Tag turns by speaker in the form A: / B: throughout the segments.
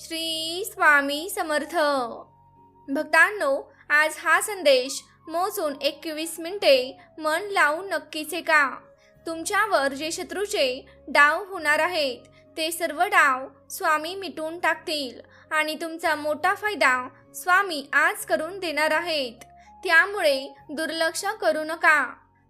A: श्री स्वामी समर्थ. भक्तांनो आज हा संदेश मोजून एकवीस मिनिटे मन लावून नक्कीच का तुमच्यावर जे शत्रूचे डाव होणार आहेत ते सर्व डाव स्वामी मिटून टाकतील आणि तुमचा मोठा फायदा स्वामी आज करून देणार आहेत. त्यामुळे दुर्लक्ष करू नका.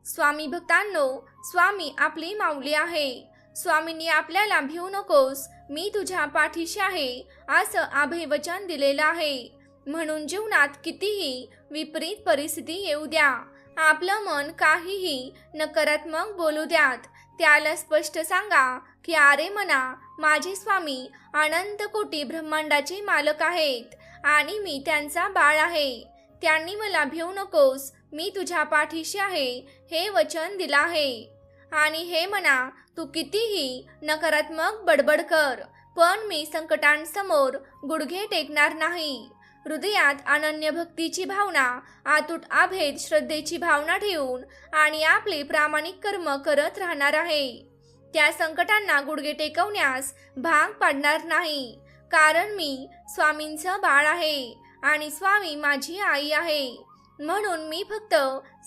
A: स्वामी भक्तांनो स्वामी आपली माऊली आहे. स्वामींनी आपल्याला भिवू नकोस मी तुझ्या पाठीशी आहे असं आभेवचन दिलेलं आहे. म्हणून जीवनात कितीही विपरीत परिस्थिती येऊ द्या. आपलं मन काहीही नकारात्मक बोलू द्यात. त्याला स्पष्ट सांगा की अरे मना माझे स्वामी अनंत कोटी ब्रह्मांडाचे मालक आहेत आणि मी त्यांचा बाळ आहे. त्यांनी मला भिवू नकोस. मी तुझ्या पाठीशी आहे. हे वचन दिलं आहे. आणि हे म्हणा तू कितीही नकारात्मक बडबड कर पण मी संकटांसमोर गुडघे टेकणार नाही. हृदयात अनन्य भक्तीची भावना आतुट आभेद श्रद्धेची भावना ठेवून आणि आपले प्रामाणिक कर्म करत राहणार आहे. त्या संकटांना गुडघे टेकवण्यास भाग पाडणार नाही. कारण मी स्वामींचं बाळ आहे आणि स्वामी माझी आई आहे. म्हणून मी फक्त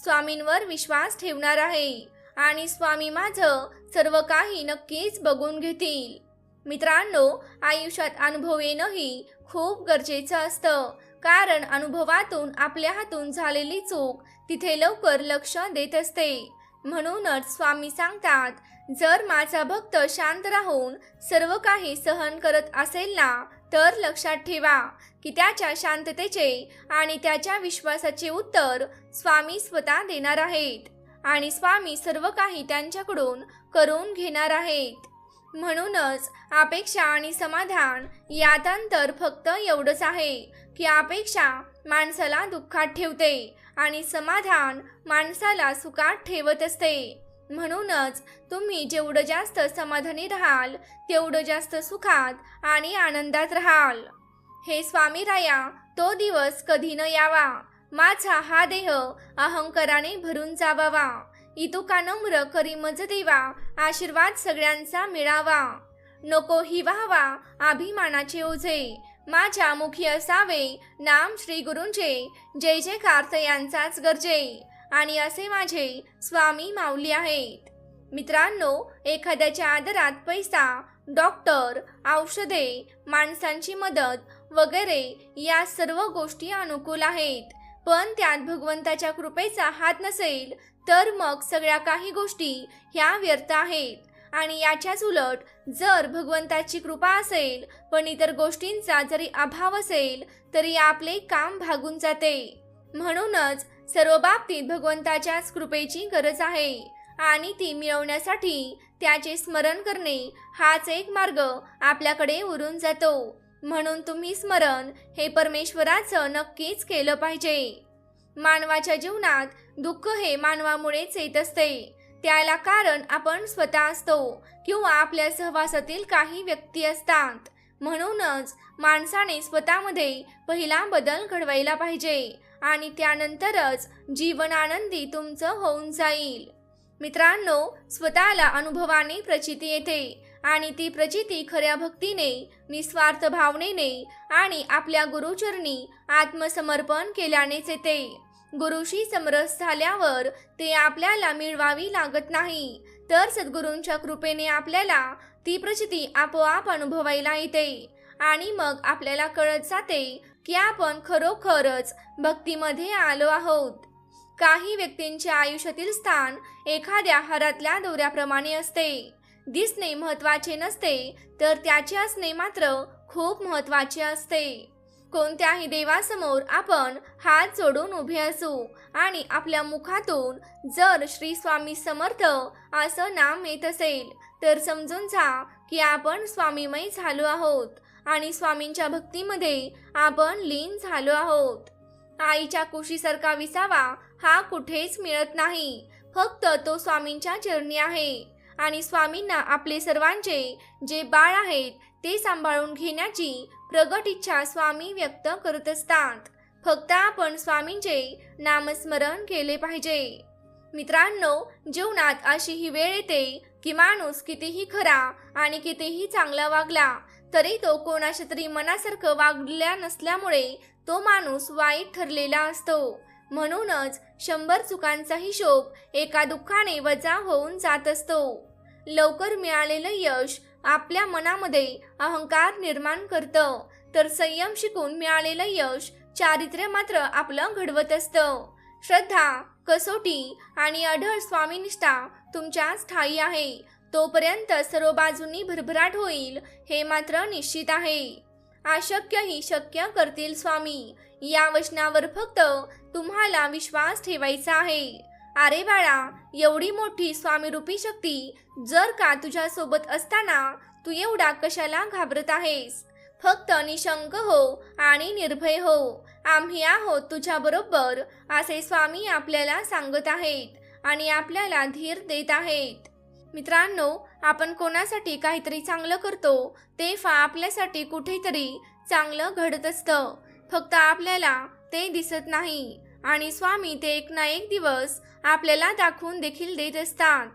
A: स्वामींवर विश्वास ठेवणार आहे. आणि स्वामी माझं सर्व काही नक्कीच बघून घेतील. मित्रांनो आयुष्यात अनुभव येणंही खूप गरजेचं असतं. कारण अनुभवातून आपल्या हातून झालेली चूक तिथे लवकर लक्ष देत असते. म्हणूनच स्वामी सांगतात जर माझा भक्त शांत राहून सर्व काही सहन करत असेल ना तर लक्षात ठेवा की त्याच्या शांततेचे आणि त्याच्या विश्वासाचे उत्तर स्वामी स्वतः देणार आहेत. आणि स्वामी सर्व काही त्यांच्याकडून करून घेणार आहेत. म्हणूनच अपेक्षा आणि समाधान यात अंतर फक्त एवढंच आहे की अपेक्षा माणसाला दुःखात ठेवते आणि समाधान माणसाला सुखात ठेवत असते. म्हणूनच तुम्ही जेवढं जास्त समाधानी राहाल तेवढं जास्त सुखात आणि आनंदात राहाल. हे स्वामी राया तो दिवस कधी न यावा. माझा हा देह अहंकाराने भरून जावावा. इतुका नम्र करी मज देवा आशीर्वाद सगळ्यांचा मिळावा. नको ही व्हावा अभिमानाचे ओझे. माझ्या मुखी असावे नाम श्री गुरूंचे जय जय कार्त यांचाच गरजे. आणि असे माझे स्वामी माऊली आहेत. मित्रांनो एखाद्याच्या आदरात पैसा डॉक्टर औषधे माणसांची मदत वगैरे या सर्व गोष्टी अनुकूल आहेत. पण त्यात भगवंताच्या कृपेचा हात नसेल तर मग सगळ्या काही गोष्टी ह्या व्यर्थ आहेत. आणि याच्याच उलट जर भगवंताची कृपा असेल पण इतर गोष्टींचा जरी अभाव असेल तरी आपले काम भागून जाते. म्हणूनच सर्व बाबतीत भगवंताच्याच कृपेची गरज आहे आणि ती मिळवण्यासाठी त्याचे स्मरण करणे हाच एक मार्ग आपल्याकडे उरून जातो. म्हणून तुम्ही स्मरण हे परमेश्वराचं नक्कीच केलं पाहिजे. मानवाच्या जीवनात दुःख हे मानवामुळेच येत असते. त्याला कारण आपण स्वतः असतो किंवा आपल्या सहवासातील काही व्यक्ती असतात. म्हणूनच माणसाने स्वतःमध्ये पहिला बदल घडवायला पाहिजे आणि त्यानंतरच जीवन आनंदी तुमचं होऊन जाईल. मित्रांनो स्वतःला अनुभवाने प्रचिती येते. आणि ती प्रचिती खऱ्या भक्तीने निस्वार्थ भावनेने आणि आपल्या गुरुचरणी आत्मसमर्पण केल्यानेच येते. गुरुशी समरस झाल्यावर ते आपल्याला मिळवावी लागत नाही. तर सद्गुरूंच्या कृपेने आपल्याला ती प्रचिती आपोआप अनुभवायला येते. आणि मग आपल्याला कळत जाते की आपण खरोखरच भक्तीमध्ये आलो आहोत. काही व्यक्तींच्या आयुष्यातील स्थान एखाद्या हरातल्या दौऱ्याप्रमाणे असते. दिसणे महत्त्वाचे नसते तर त्याचे असणे मात्र खूप महत्त्वाचे असते. कोणत्याही देवासमोर आपण हात जोडून उभे असू आणि आपल्या मुखातून जर श्री स्वामी समर्थ असं नाम येत असेल तर समजून जा की आपण स्वामीमय झालो आहोत आणि स्वामींच्या भक्तीमध्ये आपण लीन झालो आहोत. आईच्या कुशीसारखा विसावा हा कुठेच मिळत नाही फक्त तो स्वामींच्या चरणी आहे. आणि स्वामींना आपले सर्वांचे जे बाळ आहेत ते सांभाळून घेण्याची प्रगट इच्छा स्वामी व्यक्त करत असतात. फक्त आपण स्वामींचे नामस्मरण केले पाहिजे. मित्रांनो जीवनात अशी ही वेळ येते की माणूस कितीही खरा आणि कितीही चांगला वागला तरी तो कोणाच्या तरी मनासारखं वागल्या नसल्यामुळे तो माणूस वाईट ठरलेला असतो. म्हणूनच शंभर चुकांचा हिशोब एका दुःखाने वजा होऊन जात असतो. लवकर मिळालेलं यश आपल्या मनामध्ये अहंकार निर्माण करतं. तर संयम शिकून मिळालेलं यश चारित्र्य मात्र आपलं घडवत असतं. श्रद्धा कसोटी आणि अढळ स्वामीनिष्ठा तुमच्याच ठाई आहे. तोपर्यंत सर्व बाजूंनी भरभराट होईल हे मात्र निश्चित आहे. अशक्य ही शक्य करतील स्वामी. या वचनावर फक्त तुम्हाला विश्वास ठेवायचा आहे. अरे बाळा एवढी मोठी स्वामीरूपी शक्ती जर का तुझ्यासोबत असताना तू एवढा कशाला घाबरत आहेस? फक्त निशंक हो आणि निर्भय हो. आम्ही आहोत तुझ्या बरोबर असे स्वामी आपल्याला सांगत आहेत आणि आपल्याला धीर देत आहेत. मित्रांनो आपण कोणासाठी काहीतरी चांगलं करतो तेव्हा आपल्यासाठी कुठेतरी चांगलं घडत असतं. फक्त आपल्याला ते दिसत नाही. आणि स्वामी ते एक ना एक दिवस आपल्याला दाखवून देखील देत असतात.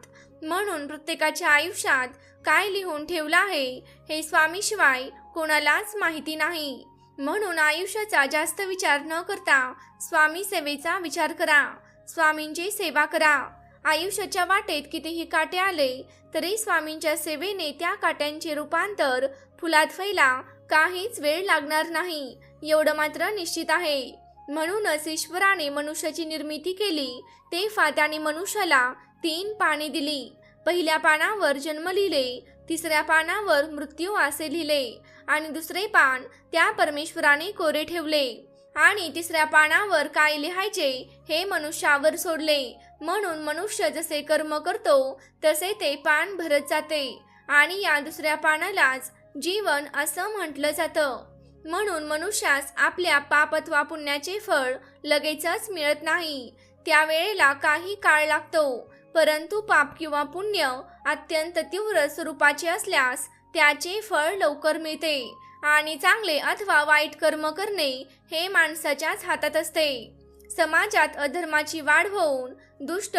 A: म्हणून प्रत्येकाच्या आयुष्यात काय लिहून ठेवलं आहे हे स्वामीशिवाय कोणालाच माहिती नाही. म्हणून आयुष्याचा जास्त विचार न करता स्वामी सेवेचा विचार करा. स्वामींची सेवा करा. आयुष्याच्या वाटेत कितीही काटे आले तरी स्वामींच्या सेवेने त्या काट्यांचे रूपांतर फुलात फैला काहीच वेळ लागणार नाही. एवढं मात्र निश्चित आहे. म्हणूनच ईश्वराने मनुष्याची निर्मिती केली तेव्हा त्याने मनुष्याला तीन पाने दिली. पहिल्या पानावर जन्म लिहिले तिसऱ्या पानावर मृत्यू असे लिहिले आणि दुसरे पान त्या परमेश्वराने कोरे ठेवले आणि तिसऱ्या पानावर काय लिहायचे हे मनुष्यावर सोडले. म्हणून मनुष्य जसे कर्म करतो तसे ते पान भरत जाते आणि या दुसऱ्या पानालाच जीवन असं म्हटलं जातं. म्हणून मनुष्यास आपल्या पाप अथवा पुण्याचे फळ लगेचच मिळत नाही. त्यावेळेला काही काळ लागतो परंतु पाप किंवा पुण्य अत्यंत तीव्र स्वरूपाचे असल्यास त्याचे फळ लवकर मिळते आणि चांगले अथवा वाईट कर्म करणे हे माणसाच्याच हातात असते. समाजात अधर्माची वाढ होऊन दुष्ट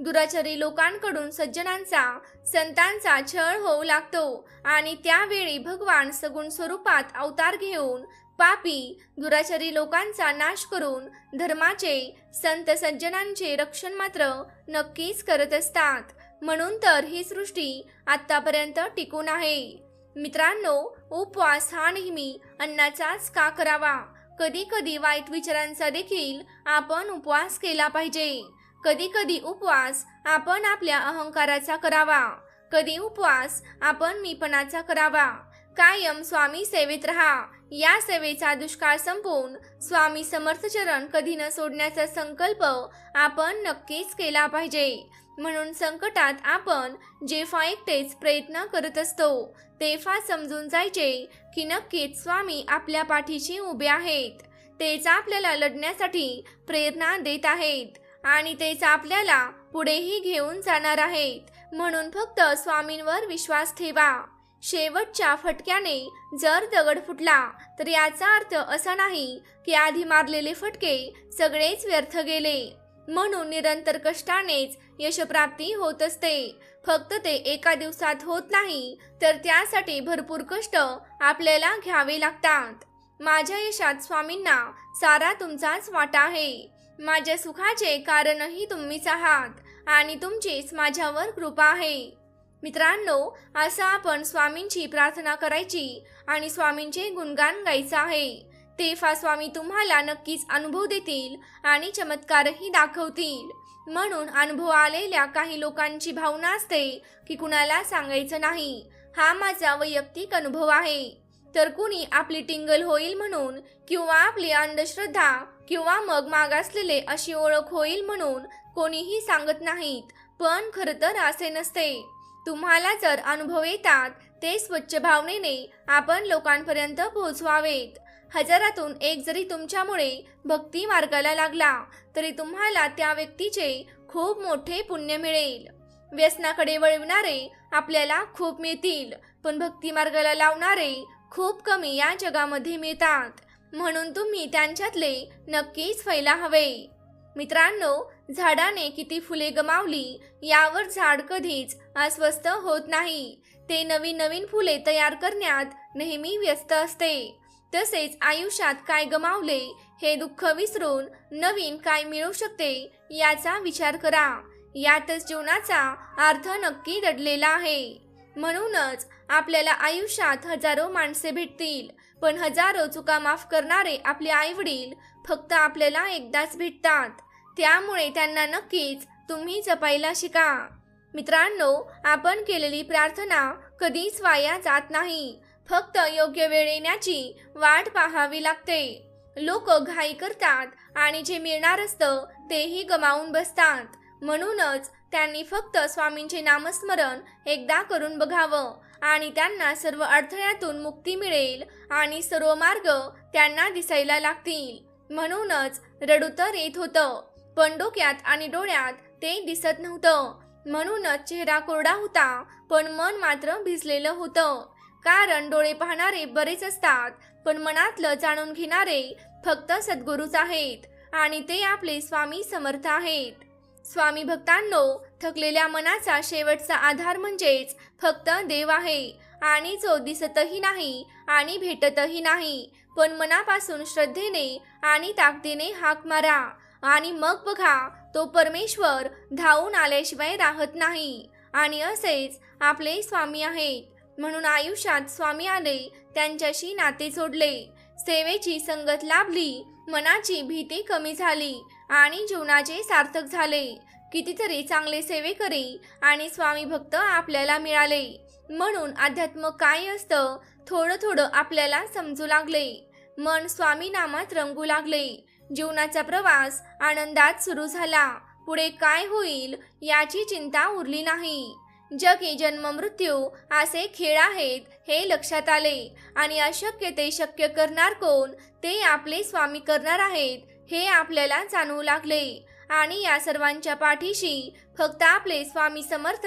A: दुराचारी लोकांकडून सज्जनांचा संतांचा छळ होऊ लागतो आणि त्यावेळी भगवान सगुण स्वरूपात अवतार घेऊन पापी दुराचारी लोकांचा नाश करून धर्माचे संत सज्जनांचे रक्षण मात्र नक्कीच करत असतात. म्हणून तर ही सृष्टी आतापर्यंत टिकून आहे. मित्रांनो उपवास हा नेहमी अन्नाचाच का करावा? कधी कधी वाईट विचारांचा देखील आपण उपवास केला पाहिजे. कधी कधी उपवास आपण आपल्या अहंकाराचा करावा. कधी उपवास आपण मीपणाचा करावा. कायम स्वामी सेवेत राहा. या सेवेचा दुष्काळ संपवून स्वामी समर्थचरण कधी न सोडण्याचा संकल्प आपण नक्कीच केला पाहिजे. म्हणून संकटात आपण जेव्हा एकटेच प्रयत्न करत असतो. तेव्हा समजून जायचे की नक्कीच स्वामी आपल्या पाठीशी उभे आहेत. तेच आपल्याला लढण्यासाठी प्रेरणा देत आहेत आणि तेच आपल्याला पुढेही घेऊन जाणार आहेत. म्हणून फक्त स्वामींवर विश्वास ठेवा. शेवटच्या फटक्याने जर दगड फुटला तर याचा अर्थ असा नाही की आधी मारलेले फटके सगळेच व्यर्थ गेले. म्हणून निरंतर कष्टानेच यशप्राप्ती होत असते. फक्त ते एका दिवसात होत नाही तर त्यासाठी भरपूर कष्ट आपल्याला घ्यावे लागतात. माझ्या यशात स्वामींना सारा तुमचाच वाटा आहे. माझ्या सुखाचे कारणही तुम्हीच आहात आणि तुमचीच माझ्यावर कृपा आहे. मित्रांनो असं आपण स्वामींची प्रार्थना करायची आणि स्वामींचे गुणगान गायचं आहे. तेव्हा स्वामी तुम्हाला नक्कीच अनुभव देतील आणि चमत्कारही दाखवतील. म्हणून अनुभव आलेल्या काही लोकांची भावना असते की कुणाला सांगायचं नाही. हा माझा वैयक्तिक अनुभव आहे. तर कुणी आपली टिंगल होईल म्हणून किंवा आपली अंधश्रद्धा किंवा मग मागासलेले अशी ओळख होईल म्हणून कोणीही सांगत नाहीत. पण खरं तर असे नसते. तुम्हाला जर अनुभव येतात ते स्वच्छ भावनेने आपण लोकांपर्यंत पोहोचवावेत. हजारातून एक जरी तुमच्यामुळे भक्ती मार्गाला लागला तरी तुम्हाला त्या व्यक्तीचे खूप मोठे पुण्य मिळेल. व्यसनाकडे वळविणारे आपल्याला खूप मिळतील पण भक्ती मार्गाला लावणारे खूप कमी या जगामध्ये मिळतात. म्हणून तुम्ही त्यांच्यातले नक्कीच फैला हवे. मित्रांनो झाडाने किती फुले गमावली यावर झाड कधीच अस्वस्थ होत नाही. ते नवीन नवीन फुले तयार करण्यात नेहमी व्यस्त असते. तसेच आयुष्यात काय गमावले हे दुःख विसरून नवीन काय मिळू शकते याचा विचार करा. यातच जीवनाचा अर्थ नक्की दडलेला आहे. म्हणूनच आपल्याला आयुष्यात हजारो माणसे भेटतील पण हजारो चुका माफ करणारे आपले आई वडील फक्त आपल्याला एकदाच भेटतात. त्यामुळे त्यांना नक्कीच तुम्ही जपायला शिका. मित्रांनो आपण केलेली प्रार्थना कधीच वाया जात नाही. फक्त योग्य वेळ येण्याची वाट पाहावी लागते. लोक घाई करतात आणि जे मिळणार असतं तेही गमावून बसतात. म्हणूनच त्यांनी फक्त स्वामींचे नामस्मरण एकदा करून बघावं आणि त्यांना सर्व अडथळ्यातून मुक्ती मिळेल आणि सर्व मार्ग त्यांना दिसायला लागतील. म्हणूनच रडू तर येत होतं. पण डोक्यात आणि डोळ्यात ते दिसत नव्हतं. म्हणूनच चेहरा कोरडा होता पण मन मात्र भिजलेलं होतं. कारण डोळे पाहणारे बरेच असतात पण मनातलं जाणून घेणारे फक्त सद्गुरूच आहेत आणि ते आपले स्वामी समर्थ आहेत. स्वामी भक्तांनो थकलेल्या मनाचा शेवटचा आधार म्हणजेच फक्त देव आहे आणि जो दिसतही नाही आणि भेटतही नाही पण मनापासून श्रद्धेने आणि ताकदीने हाक मारा आणि मग बघा तो परमेश्वर धावून आल्याशिवाय राहत नाही आणि असेच आपले स्वामी आहेत. म्हणून आयुष्यात स्वामी आले त्यांच्याशी नाते जोडले. सेवेची संगत लाभली मनाची भीती कमी झाली आणि जीवनाचे सार्थक झाले. कितीतरी चांगले सेवेकरी आणि स्वामी भक्त आपल्याला मिळाले. म्हणून अध्यात्म काय असतं थोडं थोडं आपल्याला समजू लागले. मन स्वामी नामात रंगू लागले. जीवनाचा प्रवास आनंदात सुरू झाला. पुढे काय होईल याची चिंता उरली नाही. जग हे जन्म मृत्यू असे खेळ आहेत हे लक्षात आले. आणि अशक्य ते शक्य करणार कोण? ते आपले स्वामी करणार आहेत हे आपल्याला जाणवू लागले. आणि या सर्वांच्या पाठीशी फक्त आपले स्वामी समर्थ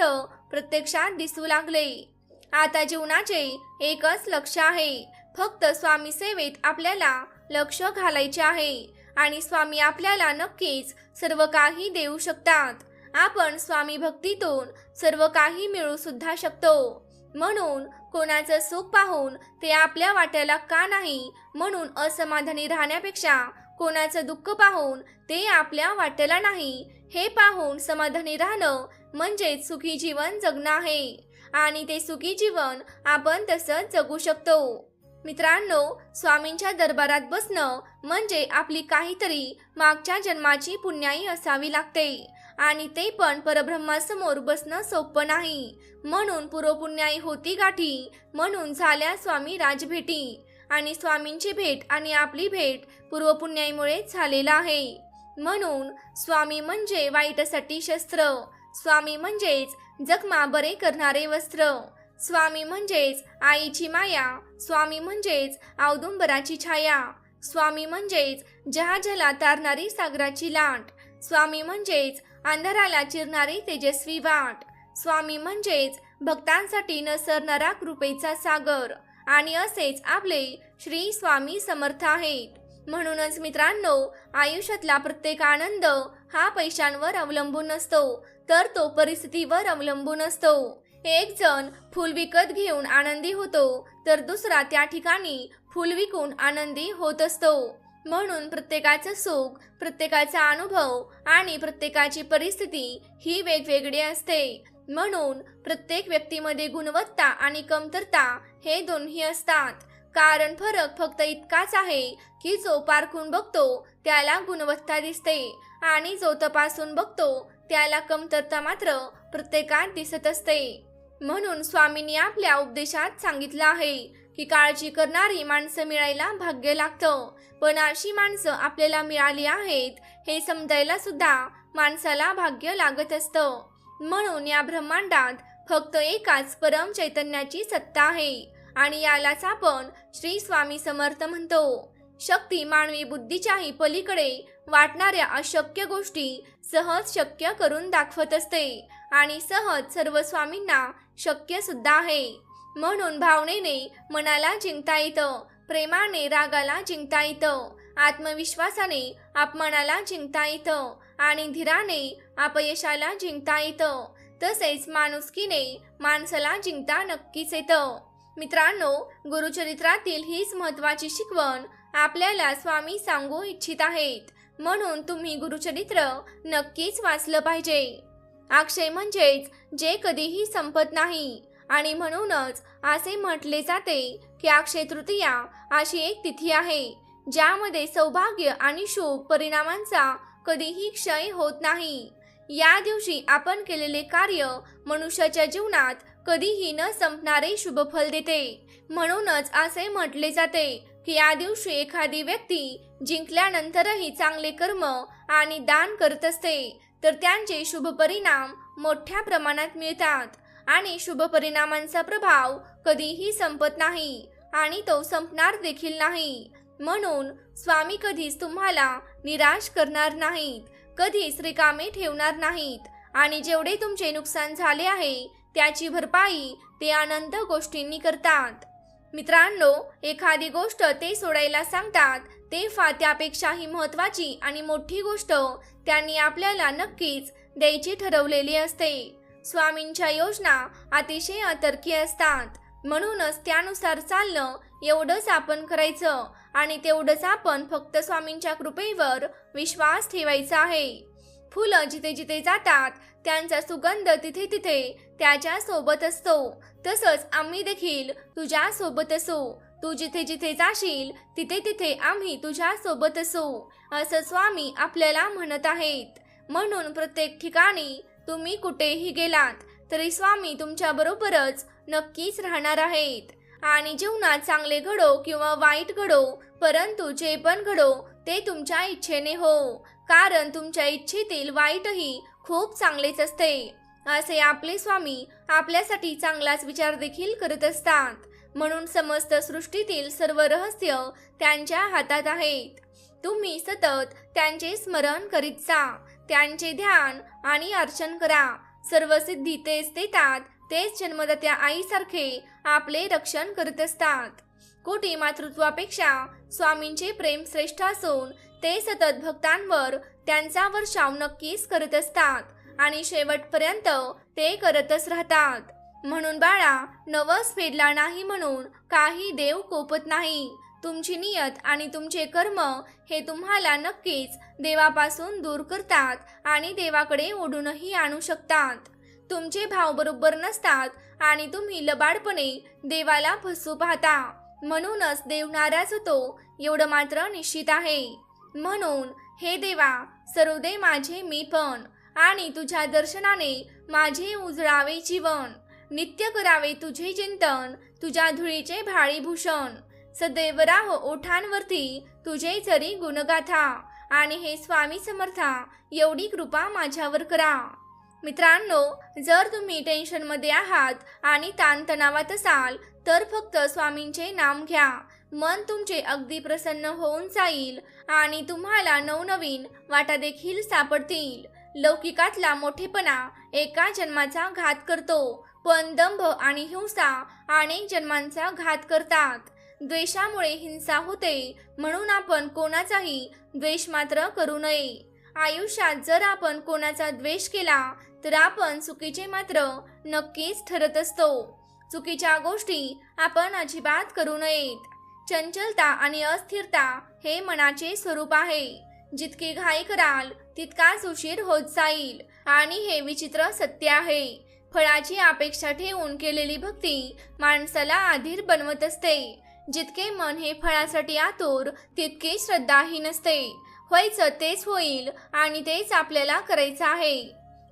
A: प्रत्यक्षात दिसू लागले. आता जीवनाचे एकच लक्ष आहे फक्त स्वामी सेवेत आपल्याला लक्ष घालायचे आहे. आणि स्वामी आपल्याला नक्कीच सर्व काही देऊ शकतात. आपण स्वामी भक्तीतून सर्व काही मिळू सुद्धा शकतो. म्हणून कोणाचं सुख पाहून ते आपल्या वाट्याला का नाही म्हणून असमाधानी राहण्यापेक्षा कोणाचं दुःख पाहून ते आपल्या वाट्याला नाही हे पाहून समाधानी राहणं म्हणजेच सुखी जीवन जगणं आहे. आणि ते सुखी जीवन आपण तसंच जगू शकतो. मित्रांनो स्वामींच्या दरबारात बसणं म्हणजे आपली काहीतरी मागच्या जन्माची पुण्याई असावी लागते. आणि ते पण परब्रह्मासमोर बसणं सोपं नाही. म्हणून पूर्वपुण्याई होती गाठी. म्हणून झाल्या स्वामी राजभेटी. आणि स्वामींची भेट आणि आपली भेट पूर्वपुण्याईमुळे झालेला आहे. म्हणून स्वामी म्हणजे वाईटसाठी शस्त्र. स्वामी म्हणजेच जखमा बरे करणारे वस्त्र. स्वामी म्हणजेच आईची माया. स्वामी म्हणजेच औदुंबराची छाया. स्वामी म्हणजेच जहाजाला तारणारी सागराची लाट. स्वामी म्हणजेच अंधाराला चिरणारी तेजस्वी वाट. स्वामी म्हणजेच भक्तांसाठी नसरणारा कृपेचा सागर. आणि असेच आपले श्री स्वामी समर्थ आहेत. म्हणूनच मित्रांनो आयुष्यातला प्रत्येक आनंद हा पैशांवर अवलंबून असतो. तर तो परिस्थितीवर अवलंबून असतो. एक जण फुल विकत घेऊन आनंदी होतो तर दुसरा त्या ठिकाणी फुल विकून आनंदी होत असतो. म्हणून प्रत्येकाचं सुख प्रत्येकाचा अनुभव आणि प्रत्येकाची परिस्थिती ही वेगवेगळी असते. म्हणून प्रत्येक व्यक्तीमध्ये गुणवत्ता आणि कमतरता हे दोन्ही असतात. कारण फरक फक्त इतकाच आहे की जो पारखून बघतो त्याला गुणवत्ता दिसते आणि जो तपासून बघतो त्याला कमतरता मात्र प्रत्येकात दिसत असते. म्हणून स्वामींनी आपल्या उपदेशात सांगितलं आहे की काळजी करणारी माणसं मिळायला भाग्य लागतं. पण अशी माणसं आपल्याला मिळाली आहेत हे समजायला सुद्धा माणसाला भाग्य लागत असतं. म्हणून या ब्रह्मांडात फक्त एकाच परम चैतन्याची सत्ता आहे आणि यालाच आपण श्री स्वामी समर्थ म्हणतो. शक्ती मानवी बुद्धीच्याही पलीकडे वाटणाऱ्या अशक्य गोष्टी सहज शक्य करून दाखवत असते आणि सहज सर्व स्वामींना शक्य सुद्धा आहे. म्हणून भावनेने मनाला जिंकता येतं प्रेमाने रागाला जिंकता येतं आत्मविश्वासाने अपमानाला जिंकता येतं आणि धीराने अपयशाला जिंकता येतं. तसेच माणुसकीने माणसाला जिंकता नक्कीच येतं. मित्रांनो गुरुचरित्रातील हीच महत्वाची शिकवण आपल्याला स्वामी सांगू इच्छित आहेत. म्हणून तुम्ही गुरुचरित्र नक्कीच वाचलं पाहिजे. अक्षय म्हणजेच जे कधीही संपत नाही. आणि म्हणूनच असे म्हटले जाते की अक्षय तृतीया अशी एक तिथी आहे ज्यामध्ये सौभाग्य आणि शुभ परिणामांचा कधीही क्षय होत नाही. या दिवशी आपण केलेले कार्य मनुष्याच्या जीवनात कधीही न संपणारे शुभफल देते. म्हणूनच असे म्हटले जाते की या दिवशी एखादी व्यक्ती जिंकल्यानंतरही चांगले कर्म आणि दान करत असते तर त्यांचे शुभ परिणाम मोठ्या प्रमाणात मिळतात. आणि शुभ परिणामांचा प्रभाव कधीही संपत नाही आणि तो संपणार देखील नाही. म्हणून स्वामी कधीच तुम्हाला निराश करणार नाहीत कधीच रिकामे ठेवणार नाहीत आणि जेवढे तुमचे नुकसान झाले आहे त्याची भरपाई ते आनंद गोष्टींनी करतात. मित्रांनो एखादी गोष्ट ते सोडायला सांगतात ते फा त्यापेक्षाही महत्वाची आणि मोठी गोष्ट त्यांनी आपल्याला नक्कीच द्यायची ठरवलेली असते. स्वामींच्या योजना अतिशय अतर्की असतात. म्हणूनच त्यानुसार चालणं एवढंच आपण करायचं आणि तेवढंच आपण फक्त स्वामींच्या कृपेवर विश्वास ठेवायचा आहे. फुलं जिथे जिथे जातात त्यांचा सुगंध तिथे तिथे त्याच्या सोबत असतो. तसंच आम्ही देखील तुझ्या सोबत असू. तू जिथे जिथे जाशील तिथे तिथे आम्ही तुझ्या सोबत असू असं स्वामी आपल्याला म्हणत आहेत. म्हणून प्रत्येक ठिकाणी तुम्ही कुठेही गेलात तरी स्वामी तुमच्या बरोबरच नक्कीच राहणार आहेत. आणि जीवनात चांगले घडो किंवा वाईट घडो परंतु जे पण घडो ते तुमच्या इच्छेने हो. कारण तुमच्या इच्छेतील वाईटही खूप चांगलेच असते. असे आपले स्वामी आपल्यासाठी चांगलाच विचार देखील करत असतात. म्हणून समस्त सृष्टीतील सर्व रहस्य त्यांच्या हातात आहेत. तुम्ही सतत त्यांचे स्मरण करीत जा. त्यांचे ध्यान आणि अर्चन करा. सर्व सिद्धी तेच देतात तेच जन्मदात्या आईसारखे आपले रक्षण करत असतात. कोटी मातृत्वापेक्षा स्वामींचे प्रेम श्रेष्ठ असून ते सतत भक्तांवर त्यांचा वर्षाव नक्कीच करत असतात आणि शेवटपर्यंत ते करतच राहतात. म्हणून बाळा नवस फेडला नाही म्हणून काही देव कोपत नाही. तुमची नियत आणि तुमचे कर्म हे तुम्हाला नक्कीच देवापासून दूर करतात आणि देवाकडे ओढूनही आणू शकतात. तुमचे भाव बरोबर नसतात आणि तुम्ही लबाडपणे देवाला फसू पाहता. म्हणूनच देव नाराज होतो एवढं मात्र निश्चित आहे. म्हणून हे देवा सर्वदे माझे मी पण आणि तुझ्या दर्शनाने माझे उजळावे जीवन. नित्य करावे तुझे चिंतन तुझ्या धुळीचे भाळीभूषण. सदैवराह ओठांवरती तुझे जरी गुणगाथा आणि हे स्वामी समर्था एवढी कृपा माझ्यावर करा. मित्रांनो जर तुम्ही टेन्शनमध्ये आहात आणि ताणतणावात असाल तर फक्त स्वामींचे नाम घ्या. मन तुमचे अगदी प्रसन्न होऊन जाईल आणि तुम्हाला नवनवीन वाटा देखील सापडतील. लौकिकातला मोठेपणा एका जन्माचा घात करतो पण दंभ आणि हिंसा अनेक जन्मांचा घात करतात. द्वेषामुळे हिंसा होते. म्हणून आपण कोणाचाही द्वेष मात्र करू नये. आयुष्यात जर आपण कोणाचा द्वेष केला तर आपण चुकीचे मात्र नक्कीच ठरत असतो. चुकीच्या गोष्टी आपण अजिबात करू नयेत. चंचलता आणि अस्थिरता हे मनाचे स्वरूप आहे. जितकी घाई कराल तितकाच उशीर होत जाईल. आणि हे विचित्र सत्य आहे. फळाची अपेक्षा ठेवून केलेली भक्ती माणसाला आधीर बनवत असते. जितके मन हे फळासाठी आतुर तितके श्रद्धाहीन असते व्हायचं तेच होईल आणि तेच आपल्याला करायचं आहे.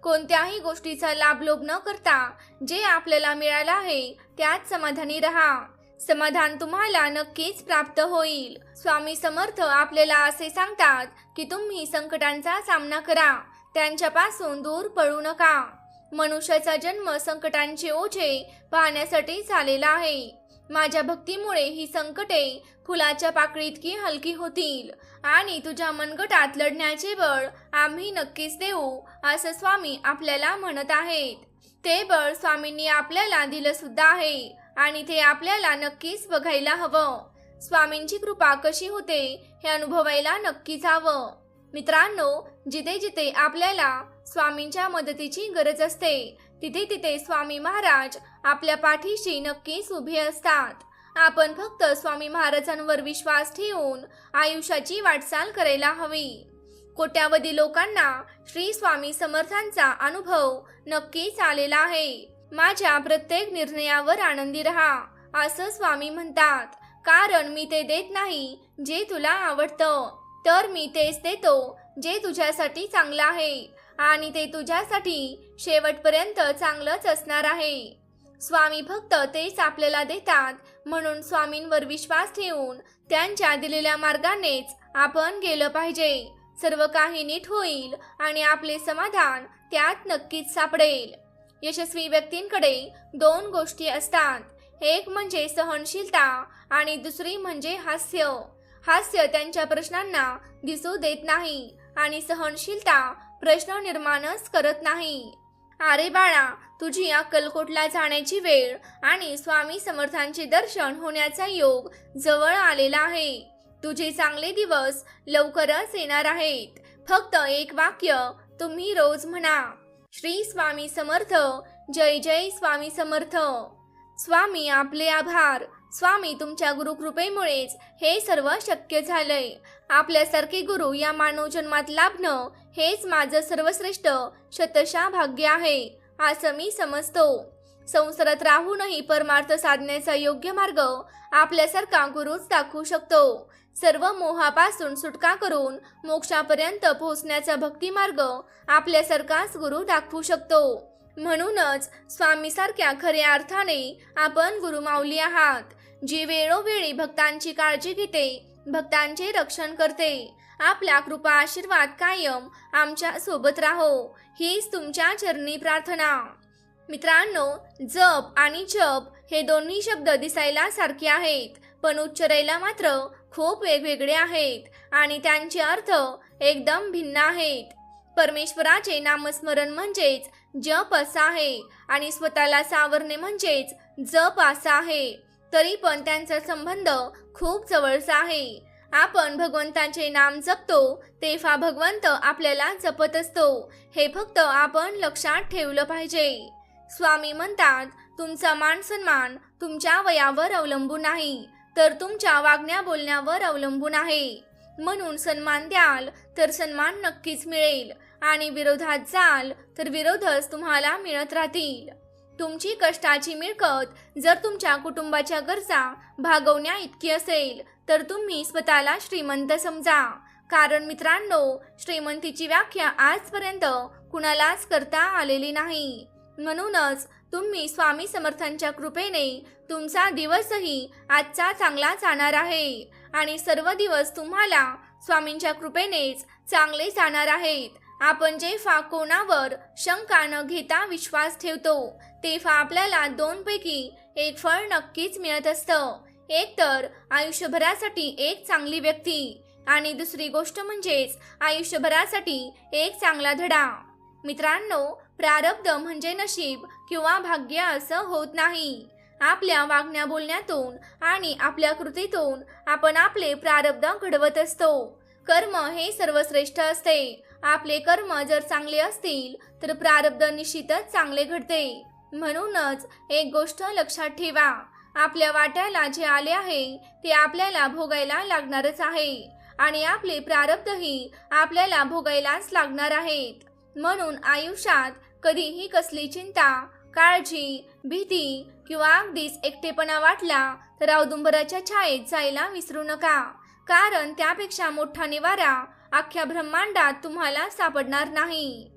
A: कोणत्याही गोष्टीचा लाभ लोभ न करता जे आपल्याला मिळालं आहे त्यात समाधानी रहा. समाधान तुम्हाला नक्कीच प्राप्त होईल. स्वामी समर्थ आपल्याला असे सांगतात की तुम्ही संकटांचा सामना करा त्यांच्यापासून दूर पळू नका. मनुष्याचा जन्म संकटांचे ओझे पाहण्यासाठी झालेला आहे. माझ्या भक्तीमुळे ही संकटे फुलाच्या पाकळीतकी हलकी होतील. आणि तुझ्या मनगटात लढण्याचे बळ आम्ही नक्कीच देऊ असं स्वामी आपल्याला म्हणत आहेत. ते बळ स्वामींनी आपल्याला दिलं सुद्धा आहे आणि ते आपल्याला नक्कीच बघायला हवं. स्वामींची कृपा कशी होते हे अनुभवायला नक्कीच हवं. मित्रांनो जिथे जिथे आपल्याला स्वामींच्या मदतीची गरज असते तिथे तिथे स्वामी महाराज आपल्या पाठीशी नक्कीच उभे असतात. आपण फक्त स्वामी महाराजांवर विश्वास ठेवून आयुष्याची वाटचाल करायला हवी. कोट्यावधी लोकांना श्री स्वामी समर्थांचा अनुभव नक्कीच आलेला आहे. माझ्या प्रत्येक निर्णयावर आनंदी राहा असं स्वामी म्हणतात. कारण मी ते देत नाही जे तुला आवडतं. तर मी तेच देतो जे तुझ्यासाठी चांगलं आहे. आणि ते तुझ्यासाठी शेवटपर्यंत चांगलंच असणार आहे. स्वामी भक्त तेच आपल्याला देतात म्हणून स्वामींवर विश्वास ठेवून त्यांच्या दिलेल्या मार्गानेच आपण गेलं पाहिजे. सर्व काही नीट होईल आणि आपले समाधान त्यात नक्कीच सापडेल. यशस्वी व्यक्तींकडे दोन गोष्टी असतात. एक म्हणजे सहनशीलता आणि दुसरी म्हणजे हास्य. हास्य त्यांच्या प्रश्नांना दिसू देत नाही आणि सहनशीलता प्रश्न निर्माणच करत नाही. अरे बाळा तुझी अक्कलकोटला जाण्याची वेळ आणि स्वामी समर्थांचे दर्शन होण्याचा योग जवळ आलेला आहे. तुझे चांगले दिवस लवकरच येणार आहेत. फक्त एक वाक्य तुम्ही रोज म्हणा. श्री स्वामी समर्थ जय जय स्वामी समर्थ. स्वामी आपले आभार. स्वामी तुमच्या गुरुकृपेमुळेच हे सर्व शक्य झालंय. आपल्यासारखे गुरु या मानव जन्मात लाभणं हेच माझं सर्वश्रेष्ठ शतशा भाग्य आहे असं मी समजतो. संसारात राहूनही परमार्थ साधण्याचा योग्य मार्ग आपल्यासारखा गुरुच दाखवू शकतो. सर्व मोहापासून सुटका करून मोक्षापर्यंत पोहोचण्याचा भक्तिमार्ग आपल्यासारखाच गुरु दाखवू शकतो. म्हणूनच स्वामीसारख्या खऱ्या अर्थाने आपण गुरुमावली आहात. जी वेळोवेळी भक्तांची काळजी घेते भक्तांचे रक्षण करते. आपला कृपा आशीर्वाद कायम आमच्यासोबत राहो. हीच तुमच्या चरणी प्रार्थना. मित्रांनो जप आणि जप हे दोन्ही शब्द दिसायला सारखे आहेत पण उच्चारायला मात्र खूप वेगवेगळे आहेत आणि त्यांचे अर्थ एकदम भिन्न आहेत. परमेश्वराचे नामस्मरण म्हणजेच जप असं आहे आणि स्वतःला सावरणे म्हणजेच जप असं आहे. तरी पण त्यांचा संबंध खूप जवळचा आहे. आपण भगवंताचे नाम जपतो तेव्हा भगवंत आपल्याला जपत असतो. हे फक्त आपण लक्षात ठेवलं पाहिजे. स्वामी म्हणतात तुमचा मान सन्मान तुमच्या वयावर अवलंबून नाही तर तुमच्या वागण्या बोलण्यावर अवलंबून आहे. म्हणून सन्मान द्याल तर सन्मान नक्कीच मिळेल आणि विरोधात जाल तर विरोधच तुम्हाला मिळत राहतील. तुमची कष्टाची मिळकत जर तुमच्या कुटुंबाच्या गरजा भागवण्या इतकी असेल तर तुम्ही स्वतःला श्रीमंत समजा. कारण मित्रांनो श्रीमंतीची व्याख्या आजपर्यंत कुणालाच करता आलेली नाही. म्हणूनच तुम्ही स्वामी समर्थांच्या कृपेने तुमचा दिवसही आजचा चांगला जाणार आहे आणि सर्व दिवस तुम्हाला स्वामींच्या कृपेनेच चांगले जाणार आहेत. आपण जे फा कोणावर शंका न घेता विश्वास ठेवतो तेव्हा आपल्याला दोनपैकी एक फळ नक्कीच मिळत असतं. एक तर आयुष्यभरासाठी एक चांगली व्यक्ती आणि दुसरी गोष्ट म्हणजेच आयुष्यभरासाठी एक चांगला धडा. मित्रांनो प्रारब्ध म्हणजे नशीब किंवा भाग्य असं होत नाही. आपल्या वागण्या बोलण्यातून आणि आपल्या कृतीतून आपण आपले प्रारब्ध घडवत असतो. कर्म हे सर्वश्रेष्ठ असते. आपले कर्म जर चांगले असतील तर प्रारब्ध निश्चितच चांगले घडते. म्हणूनच एक गोष्ट लक्षात ठेवा. आपल्या वाट्याला जे आले आहे ते आपल्याला भोगायला लागणारच आहे. आणि आपले प्रारब्धही आपल्याला भोगायलाच लागणार आहेत. म्हणून आयुष्यात कधीही कसली चिंता काळजी भीती किंवा अगदीच एकटेपणा वाटला तर औदुंबराच्या छायेत जायला विसरू नका. कारण त्यापेक्षा मोठा निवारा अख्ख्या ब्रह्मांडात तुम्हाला सापडणार नाही.